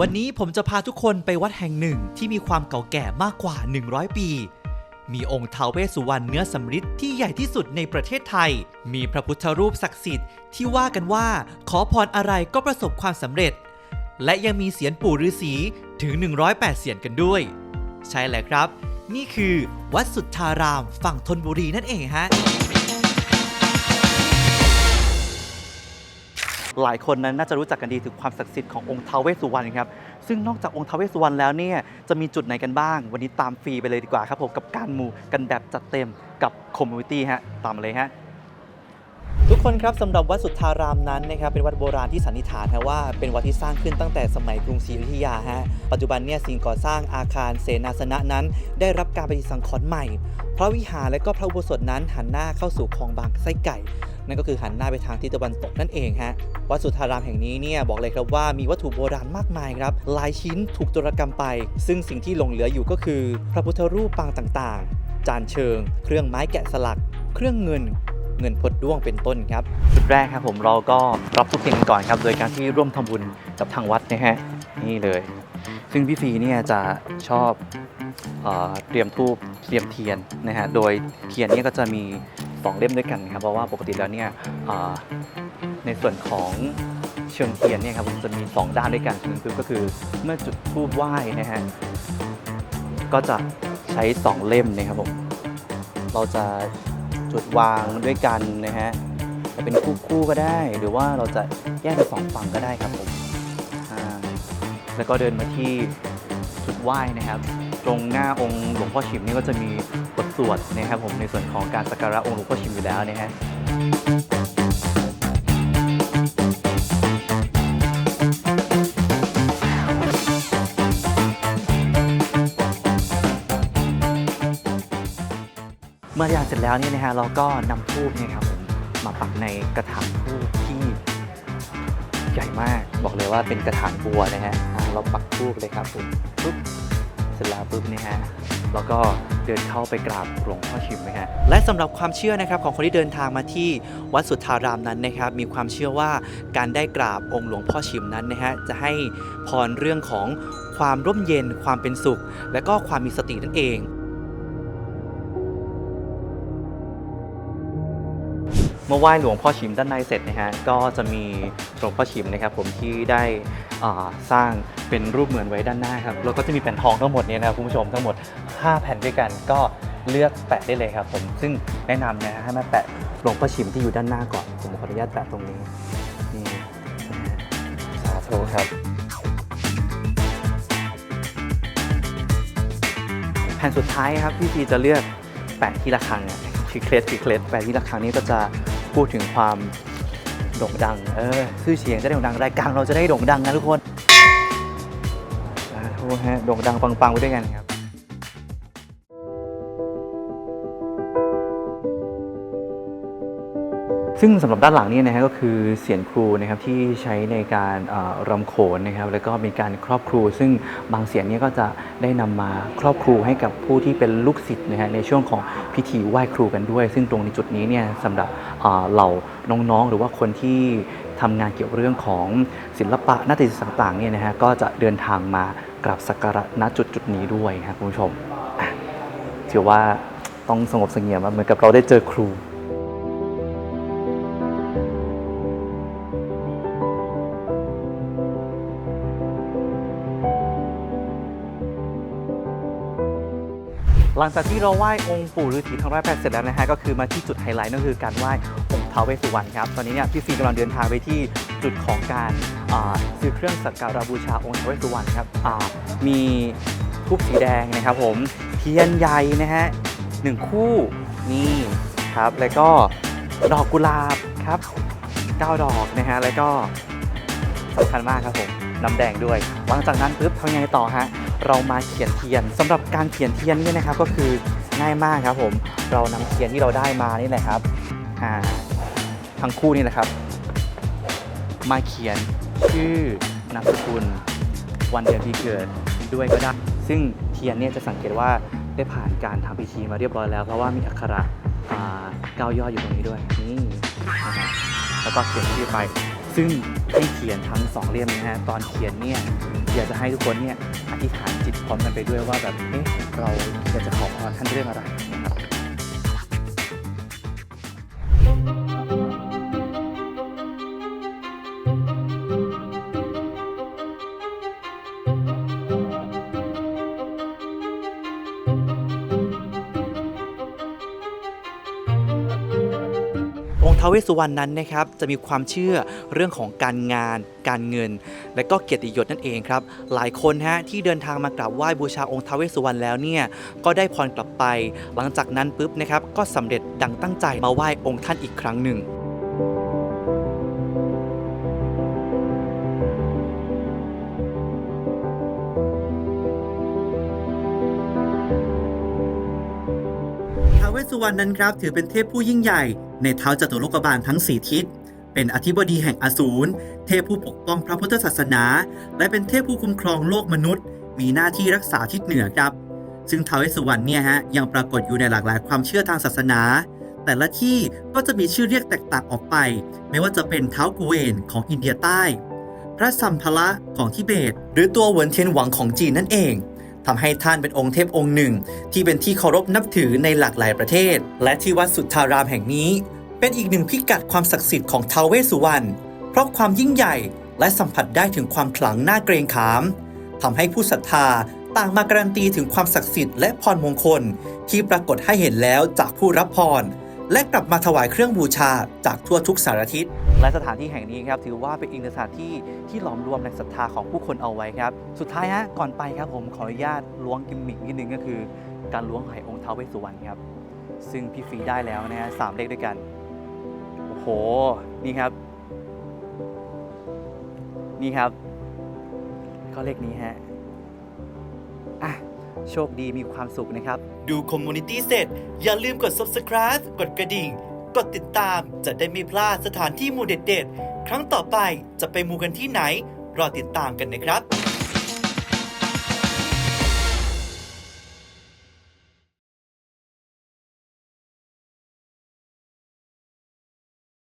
วันนี้ผมจะพาทุกคนไปวัดแห่งหนึ่งที่มีความเก่าแก่มากกว่า 100 ปี มีองค์เทาวเวสสุวรรณเนื้อสำริดที่ใหญ่ที่สุดในประเทศไทย มีพระพุทธรูปศักดิ์สิทธิ์ที่ว่ากันว่าขอพรอะไรก็ประสบความสำเร็จ และยังมีเสียนปู่ฤาษีถึง 108 เสียนกันด้วย ใช่แหละครับ นี่คือวัดสุทธารามฝั่งธนบุรีนั่นเองฮะ หลายคนนั้นน่าจะรู้จักกันดีถึงความศักดิ์สิทธิ์ขององค์ท้าวเวสสุวรรณครับซึ่งนอกจากองค์ท้าวเวสสุวรรณแล้วเนี่ยจะมีจุดไหนกันบ้าง วันนี้ตามฟรีไปเลยดีกว่าครับผมกับการมูกันแบบจัดเต็มกับคอมมูนิตี้ฮะตามมาเลยฮะทุกคนครับสำหรับวัดสุทธารามนั้นนะครับเป็นวัดโบราณที่สันนิษฐานนะว่าเป็นวัดที่สร้างขึ้นตั้งแต่สมัยกรุงศรีอยุธยาฮะปัจจุบันเนี่ยสิ่งก่อสร้างอาคารเสนาสนะนั้น ได้รับการปฏิสังขรณ์ใหม่ พระวิหารและก็พระอุโบสถนั้นหันหน้าเข้าสู่คลองบางไส้ไก่ นั่นก็คือหันหน้าไปทางทิศตะวันตกนั่นเองฮะวัดสุทธารามแห่งนี้เนี่ยบอกเลยครับว่ามีวัตถุโบราณมากมายครับหลายชิ้นถูกโจรกรรมไป ซึ่งสิ่งที่หลงเหลืออยู่ก็คือ พระพุทธรูปปางต่างๆ จานเชิง เครื่องไม้แกะสลัก เครื่องเงินเงินพดด้วงเป็นต้นครับจุดแรกครับผมเราก็รับทุกเพียงกันก่อนครับ โดยการที่ร่วมทำบุญกับทางวัดนะฮะนี่เลย ซึ่งพี่ฟีเนี่ยจะชอบเอเตรียมทูบเตรียมเทียนนะฮะโดยเทียนเนี่ยก็จะมี สองเล่มด้วยกันครับเพราะว่าปกติแล้วเนี่ยในส่วนของเชิงเทียนเนี่ยครับผมจะมีสองด้านด้วยกันหนึ่งคือก็คือเมื่อจุดทูบไหว้นะฮะก็จะใช้สองเล่มนะครับผมเราจะจุดวางด้วยกันนะฮะจะเป็นคู่คู่ก็ได้ หรือว่าเราจะแยกเป็นสองฝั่งก็ได้ครับผมแล้วก็เดินมาที่จุดไหว้นะครับ ตรงหน้าองค์หลวงพ่อชิมนี่ก็จะมีบท สวดนะครับผมในส่วนของการสักการะองค์หลวงพ่อชิมอยู่แล้วนะฮะเมื่อทาเสร็จแล้วเนี่ยนะฮะเราก็นำทูบเนี่ยครับผมมาปักในกระถางทูบที่ใหญ่มากบอกเลยว่าเป็นกระถางบัวนะฮะเราปักทูบเลยครับผมปุ๊บเสร็จแล้วปุ๊บเนี่ยฮะเราก็ เดินเข้าไปกราบหลวงพ่อชิมนะฮะและสำหรับความเชื่อนะครับของคนที่เดินทางมาที่วัดสุทธารามนั้นนะครับ มีความเชื่อว่าการได้กราบองค์หลวงพ่อชิมนั้นนะฮะจะให้พรเรื่องของความร่มเย็น ความเป็นสุข และก็ความมีสตินั่นเอง เมื่อไหว้หลวงพ่อชิมด้านในเสร็จนะฮะก็จะมีหลวงพ่อชิมนะครับผมที่ได้สร้างเป็นรูปเหมือนไว้ด้านหน้าครับแล้วก็จะมีแผ่นทองทั้งหมดเนี่ยนะครับคุณผู้ชมทั้งหมด 5 แผ่นด้วยกันก็เลือกแปะได้เลยครับผมซึ่งแนะนำนะฮะให้มาแปะหลวงพ่อชิมที่อยู่ด้านหน้าก่อนผมขออนุญาตแปะตรงนี้นี่สาธุครับแผ่นสุดท้ายครับพี่พีจะเลือกแปะที่ระฆังอะคือเคล็ดคือเคล็ดแปะที่ระฆังนี้ก็จะ พูดถึงความโด่งดัง เออชื่อเสียงจะได้โด่งดังรายการเราจะได้โด่งดังนะทุกคนสาธุฮะโด่งดังปังๆไปด้วยกันครับ ซึ่งสำหรับด้านหลังนี่นะฮะก็คือเสียงครูนะครับที่ใช้ในการเอ่อรำโขนนะครับ แล้วก็มีการครอบครู ซึ่งบางเสียงนี้ก็จะได้นำมาครอบครูให้กับผู้ที่เป็นลูกศิษย์นะฮะในช่วงของพิธีไหว้ครูกันด้วย ซึ่งตรงในจุดนี้เนี่ยสำหรับเหล่าน้องๆ หรือว่าคนที่ทำงานเกี่ยวกับเรื่องของศิลปะนาฏศิลป์ต่างๆเนี่ยนะฮะก็จะเดินทางมากราบสักการะณจุดจุดนี้ด้วยนะครับคุณผู้ชมถือว่าต้องสงบเสงี่ยมเหมือนกับเราได้เจอครู ลังจากที่เราไหว้องค์ปู่ฤาษีทั้งร้อยแปดเสร็จแล้วนะฮะก็คือมาที่จุดไฮไลท์นั่นคือการไหว้องค์ท้าวเวสสุวรรณครับตอนนี้เนี่ยพี่ฟีกำลังเดินทางไปที่จุดของการซื้อเครื่องสักการะบูชาองค์ท้าวเวสสุวรรณครับมีทูบสีแดงนะครับผมเทียนใหญ่นะฮะหนึ่งคู่นี่ครับแล้วก็ดอกกุหลาบครับเก้าดอกนะฮะแล้วก็สำคัญมากครับผมน้ำแดงด้วยหลังจากนั้นปุ๊บทำยังไงต่อฮะ เรามาเขียนเทียนสำหรับการเขียนเทียนเนี่ยนะครับก็คือง่ายมากครับผมเรานำเทียนที่เราได้มานี่แหละครับทั้งคู่นี่แหละครับ มาเขียนชื่อนามสกุลวันเดือนปีเกิดด้วยก็ได้ ซึ่งเทียนเนี่ยจะสังเกตว่าได้ผ่านการทำพิธีมาเรียบร้อยแล้ว เพราะว่ามีอักขระเก้ายอดอยู่ตรงนี้ด้วยนี่นะฮะแล้วก็เขียนชื่อไป ซึ่งให้เขียนทั้งสองเล่มนะฮะตอนเขียนเนี่ยอยากจะให้ทุกคนเนี่ยอธิษฐานจิตพร้อมกันไปด้วยว่าแบบเอ๊ะเราอยากจะขอพรท่านเรื่องอะไรนะครับาวเวสสุวรรณนั้นนะครับจะมีความเชื่อเรื่องของการงาน การเงิน และก็เกียรติยศนั่นเองครับ หลายคนฮะที่เดินทางมากราบไหว้บูชาองค์ท้าวเวสสุวรรณแล้วเนี่ยก็ได้พรกลับไป หลังจากนั้นปุ๊บนะครับก็สำเร็จดังตั้งใจมาไหว้องค์ท่านอีกครั้งหนึ่งท้าวเวสสุวรรณนั้นครับถือเป็นเทพผู้ยิ่งใหญ่ ในเท้าจตุโลกบาลทั้ง4ทิศ เป็นอธิบดีแห่งอสูร เทพผู้ปกป้องพระพุทธศาสนา และเป็นเทพผู้คุ้มครองโลกมนุษย์ มีหน้าที่รักษาทิศเหนือครับ ซึ่งท้าวเวสสุวรรณเนี่ยฮะยังปรากฏอยู่ในหลากหลายความเชื่อทางศาสนา แต่ละที่ก็จะมีชื่อเรียกแตกต่างออกไป ไม่ว่าจะเป็นเท้ากูเวนของอินเดียใต้ พระสัมภละของทิเบต หรือตัวเหวินเทียนหวังของจีนนั่นเอง ทำให้ท่านเป็นองค์เทพองค์หนึ่ง ที่เป็นที่เคารพนับถือในหลากหลายประเทศ และที่วัดสุทธารามแห่งนี้ เป็นอีกหนึ่งพิกัดความศักดิ์สิทธิ์ของท้าวเวสสุวรรณเพราะความยิ่งใหญ่และสัมผัสได้ถึงความขลังน่าเกรงขามทำให้ผู้ศรัทธาต่างมาการันตีถึงความศักดิ์สิทธิ์และพรมงคล ที่ปรากฏให้เห็นแล้วจากผู้รับพร และกลับมาถวายเครื่องบูชาจากทั่วทุกสารทิศ และสถานที่แห่งนี้ครับถือว่าเป็นอีกสถานที่ที่หลอมรวมแรงศรัทธาของผู้คนเอาไว้ครับ สุดท้ายฮะก่อนไปครับผมขออนุญาตล้วงกิมมิกนิดนึงก็คือ การล้วงไหองค์ท้าวเวสสุวรรณครับ ซึ่งพี่ฟีได้แล้วนะฮะสามเลขด้วยกันโอ้โหนี่ครับ นี่ครับ ก็เลขนี้ฮะอะโชคดีมีความสุขนะครับ ดูคอมมูนิตี้เสร็จ อย่าลืมกด subscribe กดกระดิ่ง กดติดตามจะได้ไม่พลาดสถานที่มูเด็ดๆ ครั้งต่อไปจะไปมูกันที่ไหน รอติดตามกันนะครับ